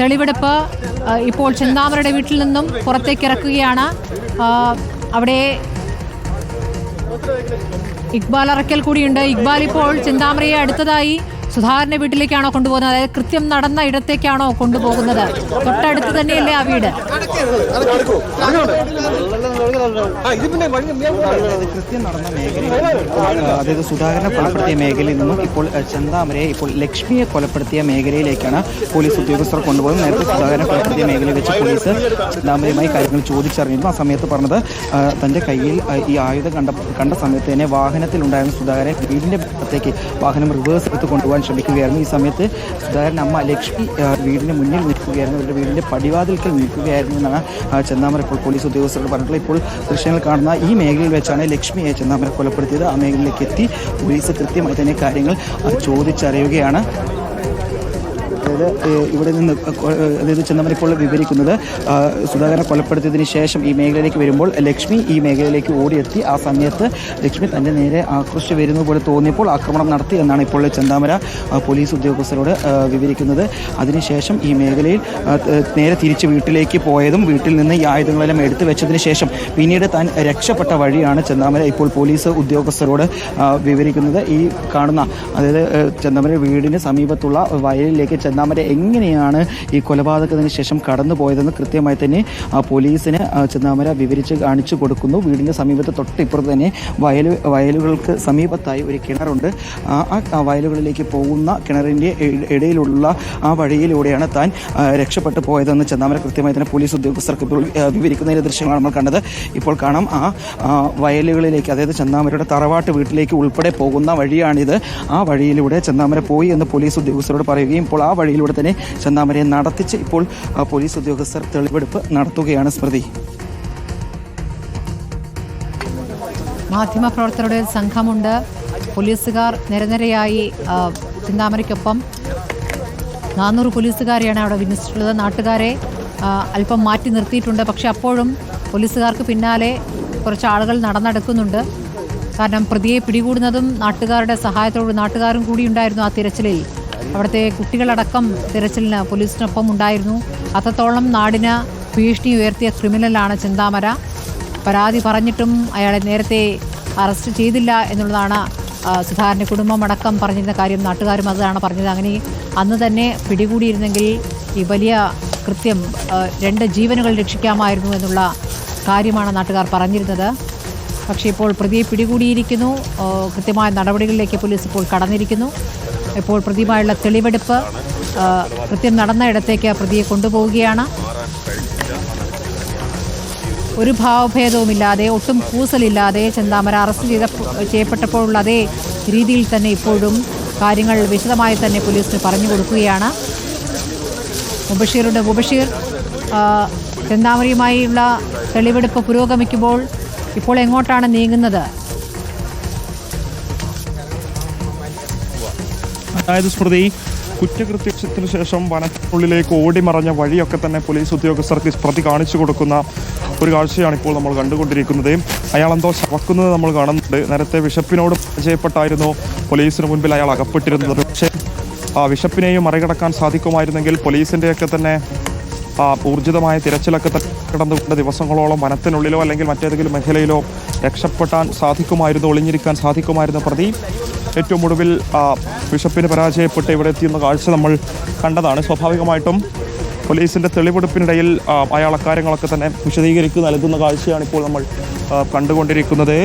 തെളിവെടുപ്പ് ഇപ്പോൾ ചെന്താമരയുടെ വീട്ടിൽ നിന്നും പുറത്തേക്ക് ഇറക്കുകയാണ്. അവിടെ ഇക്ബാൽ അറക്കൽ കൂടിയുണ്ട്. ഇക്ബാൽ ഇപ്പോൾ ചെന്താമരയെ അടുത്തതായി സുധാകരന്റെ വീട്ടിലേക്കാണോ കൊണ്ടുപോകുന്നത്? അതായത് കൃത്യം നടന്ന ഇടത്തേക്കാണോ കൊണ്ടുപോകുന്നത്? തൊട്ടടുത്ത് തന്നെയല്ലേ ആ വീട്? നടന്ന അതായത് സുധാകരനെ കൊലപ്പെടുത്തിയ മേഖലയിൽ നിന്നും ഇപ്പോൾ ചന്ദാമരയെ ഇപ്പോൾ ലക്ഷ്മിയെ കൊലപ്പെടുത്തിയ മേഖലയിലേക്കാണ് പോലീസ് ഉദ്യോഗസ്ഥർ കൊണ്ടുപോകുന്നത്. നേരത്തെ സുധാകരനെ കൊലപ്പെടുത്തിയ മേഖലയിൽ വെച്ച് പോലീസ് ചന്താമരയുമായി കാര്യങ്ങൾ ചോദിച്ചറിഞ്ഞിരുന്നു. ആ സമയത്ത് പറഞ്ഞത് തന്റെ കയ്യിൽ ഈ ആയുധം കണ്ട കണ്ട സമയത്ത് തന്നെ വാഹനത്തിലുണ്ടായിരുന്ന സുധാകരെ വീടിന്റെ അടുത്തേക്ക് വാഹനം റിവേഴ്സ് എടുത്ത് കൊണ്ടുപോകാൻ ശ്രമിക്കുകയായിരുന്നു ഈ സമയത്ത് സുധാകരൻ അമ്മ ലക്ഷ്മി വീടിന് മുന്നിൽ നിൽക്കുകയായിരുന്നു. അവരുടെ വീടിന്റെ പടിവാതിൽക്കൽ നിൽക്കുകയായിരുന്നു എന്നാണ് ചെന്നാമര ഇപ്പോൾ പോലീസ് ഉദ്യോഗസ്ഥരോട് പറഞ്ഞിട്ടുള്ളത്. ഇപ്പോൾ ദൃശ്യങ്ങൾ കാണുന്ന ഈ മേഖലയിൽ വെച്ചാണ് ലക്ഷ്മിയെ ചെന്നാമര കൊലപ്പെടുത്തിയത്. ആ മേഖലയിലേക്ക് എത്തി പോലീസ് കൃത്യമായി തന്നെ കാര്യങ്ങൾ ചോദിച്ചറിയുകയാണ്. അതായത് ഇവിടെ നിന്ന് അതായത് ചെന്നമര ഇപ്പോൾ വിവരിക്കുന്നത് സുധാകരനെ കൊലപ്പെടുത്തിയതിന് ശേഷം ഈ മേഖലയിലേക്ക് വരുമ്പോൾ ലക്ഷ്മി ഈ മേഖലയിലേക്ക് ഓടിയെത്തി. ആ സമയത്ത് ലക്ഷ്മി തന്റെ നേരെ ആക്രോശിച്ച് വരുന്നത് പോലെ തോന്നിയപ്പോൾ ആക്രമണം നടത്തി എന്നാണ് ഇപ്പോൾ ചെന്താമര പോലീസ് ഉദ്യോഗസ്ഥരോട് വിവരിക്കുന്നത്. അതിനുശേഷം ഈ മേഖലയിൽ നേരെ തിരിച്ച് വീട്ടിലേക്ക് പോയതും വീട്ടിൽ നിന്ന് ഈ ആയുധങ്ങളെല്ലാം എടുത്തു വെച്ചതിന് ശേഷം പിന്നീട് താൻ രക്ഷപ്പെട്ട വഴിയാണ് ചെന്താമര ഇപ്പോൾ പോലീസ് ഉദ്യോഗസ്ഥരോട് വിവരിക്കുന്നത്. ഈ കാണുന്ന അതായത് ചെന്താമര വീടിന് സമീപത്തുള്ള വയലിലേക്ക് ചെന്താമര എങ്ങനെയാണ് ഈ കൊലപാതകത്തിന് ശേഷം കടന്നു പോയതെന്ന് കൃത്യമായി തന്നെ പോലീസിന് ചെന്നാമര വിവരിച്ച് കാണിച്ചു കൊടുക്കുന്നു. വീടിന്റെ സമീപത്ത് തൊട്ടിപ്പുറത്ത് തന്നെ വയൽ വയലുകൾക്ക് സമീപത്തായി ഒരു കിണറുണ്ട്. ആ വയലുകളിലേക്ക് പോകുന്ന കിണറിന്റെ ഇടയിലുള്ള ആ വഴിയിലൂടെയാണ് താൻ രക്ഷപ്പെട്ടു പോയതെന്ന് ചെന്നാമര കൃത്യമായി തന്നെ പോലീസ് ഉദ്യോഗസ്ഥർക്ക് ഇപ്പോൾ വിവരിക്കുന്നതിന്റെ ദൃശ്യങ്ങളാണ് നമ്മൾ കണ്ടത്. ഇപ്പോൾ കാണാം ആ, വയലുകളിലേക്ക് അതായത് ചെന്നാമരയുടെ തറവാട്ട് വീട്ടിലേക്ക് ഉൾപ്പെടെ പോകുന്ന വഴിയാണിത്. ആ വഴിയിലൂടെ ചെന്നാമര പോയി എന്ന് പോലീസ് ഉദ്യോഗസ്ഥരോട് പറയുകയും ഇപ്പോൾ ആ വഴിയിലൂടെ തന്നെ ചെന്താമരയെ നടത്തിച്ച് ഇപ്പോൾ പോലീസ് ഉദ്യോഗസ്ഥർ തെളിവെടുപ്പ് നടത്തുകയാണ് സ്മൃതി. മാധ്യമപ്രവർത്തകരുടെ സംഘമുണ്ട്. പോലീസുകാർ നിരനിരയായി ചിന്താമരയ്ക്കൊപ്പം നാനൂറ് പോലീസുകാരെയാണ് അവിടെ വിന്യസിച്ചിട്ടുള്ളത്. നാട്ടുകാരെ അല്പം മാറ്റി നിർത്തിയിട്ടുണ്ട്. പക്ഷെ അപ്പോഴും പോലീസുകാർക്ക് പിന്നാലെ കുറച്ച് ആളുകൾ നടന്നെടുക്കുന്നുണ്ട്. കാരണം പ്രതിയെ പിടികൂടുന്നതും നാട്ടുകാരുടെ സഹായത്തോട് നാട്ടുകാരും കൂടി ഉണ്ടായിരുന്നു ആ തിരച്ചിലിൽ. അവിടുത്തെ കുട്ടികളടക്കം തിരച്ചിലിന് പോലീസിനൊപ്പം ഉണ്ടായിരുന്നു. അത്രത്തോളം നാടിന് ഭീഷണി ഉയർത്തിയ ക്രിമിനലാണ് ചിന്താമര. പരാതി പറഞ്ഞിട്ടും അയാളെ നേരത്തെ അറസ്റ്റ് ചെയ്തില്ല എന്നുള്ളതാണ് സുധാകരന്റെ സുധാകരന്റെ കുടുംബമടക്കം പറഞ്ഞിരുന്ന കാര്യം. നാട്ടുകാരും അതാണ് പറഞ്ഞത്. അങ്ങനെ അന്ന് തന്നെ പിടികൂടിയിരുന്നെങ്കിൽ ഈ വലിയ കൃത്യം രണ്ട് ജീവനുകൾ രക്ഷിക്കാമായിരുന്നു എന്നുള്ള കാര്യമാണ് നാട്ടുകാർ പറഞ്ഞിരുന്നത്. പക്ഷേ ഇപ്പോൾ പ്രതിയെ പിടികൂടിയിരിക്കുന്നു. കൃത്യമായ നടപടികളിലേക്ക് പോലീസ് ഇപ്പോൾ കടന്നിരിക്കുന്നു. ഇപ്പോൾ പ്രതിയുമായുള്ള തെളിവെടുപ്പ് കൃത്യം നടന്ന ഇടത്തേക്ക് പ്രതിയെ കൊണ്ടുപോവുകയാണ്. ഒരു ഭാവഭേദവുമില്ലാതെ ഒട്ടും കൂസലില്ലാതെ ചെന്താമര അറസ്റ്റ് ചെയ്ത ചെയ്യപ്പെട്ടപ്പോഴുള്ള അതേ രീതിയിൽ തന്നെ ഇപ്പോഴും കാര്യങ്ങൾ വിശദമായി തന്നെ പോലീസിന് പറഞ്ഞു കൊടുക്കുകയാണ്. മുബഷീറുടെ മുബഷീർ ചെന്താമരയുമായുള്ള തെളിവെടുപ്പ് പുരോഗമിക്കുമ്പോൾ ഇപ്പോൾ എങ്ങോട്ടാണ് നീങ്ങുന്നത്? അതായത് സ്മൃതി കുറ്റകൃത്യത്തിന് ശേഷം വനത്തിനുള്ളിലേക്ക് ഓടിമറഞ്ഞ വഴിയൊക്കെ തന്നെ പോലീസ് ഉദ്യോഗസ്ഥർക്ക് പ്രതി കാണിച്ചു കൊടുക്കുന്ന ഒരു കാഴ്ചയാണ് ഇപ്പോൾ നമ്മൾ കണ്ടുകൊണ്ടിരിക്കുന്നത്. അയാൾ എന്തോ ശവക്കുന്നത് നമ്മൾ കാണുന്നുണ്ട്. നേരത്തെ വിഷപ്പിനോട് പരിചയപ്പെട്ടായിരുന്നു. പോലീസിന് മുൻപിൽ അയാൾ അകപ്പെട്ടിരുന്നത്. പക്ഷേ ആ വിഷപ്പിനെയും മറികടക്കാൻ സാധിക്കുമായിരുന്നെങ്കിൽ പോലീസിന്റെയൊക്കെ തന്നെ ഊർജിതമായ തിരച്ചിലൊക്കെ കിടന്നുകൊണ്ട് ദിവസങ്ങളോളം വനത്തിനുള്ളിലോ അല്ലെങ്കിൽ മറ്റേതെങ്കിലും മേഖലയിലോ രക്ഷപ്പെട്ടാൻ സാധിക്കുമായിരുന്നു ഒളിഞ്ഞിരിക്കാൻ സാധിക്കുമായിരുന്നു പ്രതി. ഏറ്റവും ഒടുവിൽ ബിഷപ്പിന് പരാജയപ്പെട്ട് ഇവിടെ എത്തിയുന്ന കാഴ്ച നമ്മൾ കണ്ടതാണ്. സ്വാഭാവികമായിട്ടും പോലീസിന്റെ തെളിവെടുപ്പിനിടയിൽ അയാൾ അക്കാര്യങ്ങളൊക്കെ തന്നെ വിശദീകരിച്ച് നൽകുന്ന കാഴ്ചയാണ് ഇപ്പോൾ നമ്മൾ കണ്ടുകൊണ്ടിരിക്കുന്നത്.